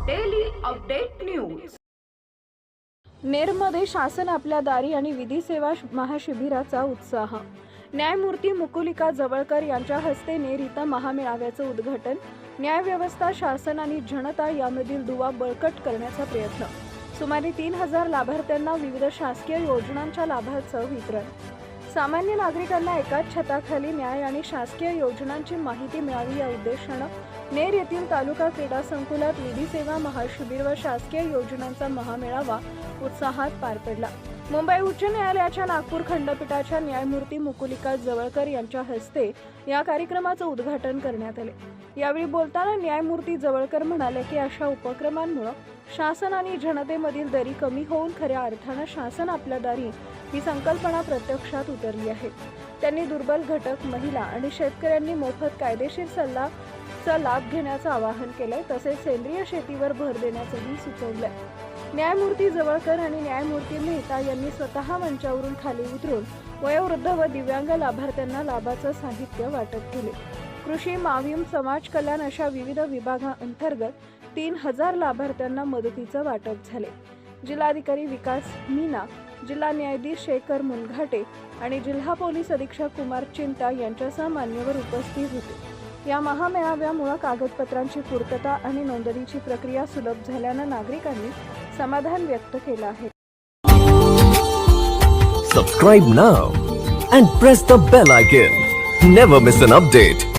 Update news नेरमध्ये शासन आपल्या दारी आणि विधी सेवा महाशिबिराचा उत्साह. न्यायमूर्ती मुकुलिका जवळकर यांच्या हस्ते नेर इथं महामेळाव्याचं उद्घाटन. न्यायव्यवस्था शासन आणि जनता यामधील दुवा बळकट करण्याचा प्रयत्न. सुमारे तीन हजार लाभार्थ्यांना विविध शासकीय योजनांच्या लाभाचं वितरण. सामान्य नागरिकांना एकाच छताखाली न्याय आणि शासकीय योजनांची माहिती मिळावी या उद्देशानं नेर येथील तालुका क्रीडा संकुलात विधी सेवा महाशिबिर व शासकीय योजनांचा महामेळावा उत्साहात पार पडला. मुंबई उच्च न्यायालयाच्या नागपूर खंडपीठाच्या न्यायमूर्ती मुकुलिका जवळकर यांच्या हस्ते या कार्यक्रमाचं उद्घाटन करण्यात आले. यावेळी बोलताना न्यायमूर्ती जवळकर म्हणाले की अशा उपक्रमांमुळे शासन आणि जनतेमधील दरी कमी होऊन खऱ्या अर्थानं शासन आपल्या दारी ही संकल्पना प्रत्यक्षात उतरली आहे. त्यांनी दुर्बल घटक महिला आणि शेतकऱ्यांनी मोफत कायदेशीर सल्ला चा लाभ घेण्याचं आवाहन केलंय तसेच सेंद्रिय शेतीवर भर देण्याचंही सुचवलंय. न्यायमूर्ती जवळकर आणि न्यायमूर्ती मेहता यांनी स्वतः मंचावरून खाली उतरून वयोवृद्ध व दिव्यांग लाभार्थ्यांना लाभाचं साहित्य वाटप केले. कृषी माविम समाज कल्याण अशा विविध विभागांतर्गत तीन हजार लाभार्थ्यांना मदतीचं वाटप झाले. जिल्हाधिकारी विकास मीना जिल्हा न्यायाधीश शेखर मुनघाटे आणि जिल्हा पोलीस अधीक्षक कुमार चिंता यांच्यासह मान्यवर उपस्थित होते. या महामेळाव्यामुळे कागदपत्रांची पूर्तता आणि नोंदणीची प्रक्रिया सुलभ झाल्यानं नागरिकांनी समाधान व्यक्त केलं आहे. Subscribe now and press the bell icon never miss an update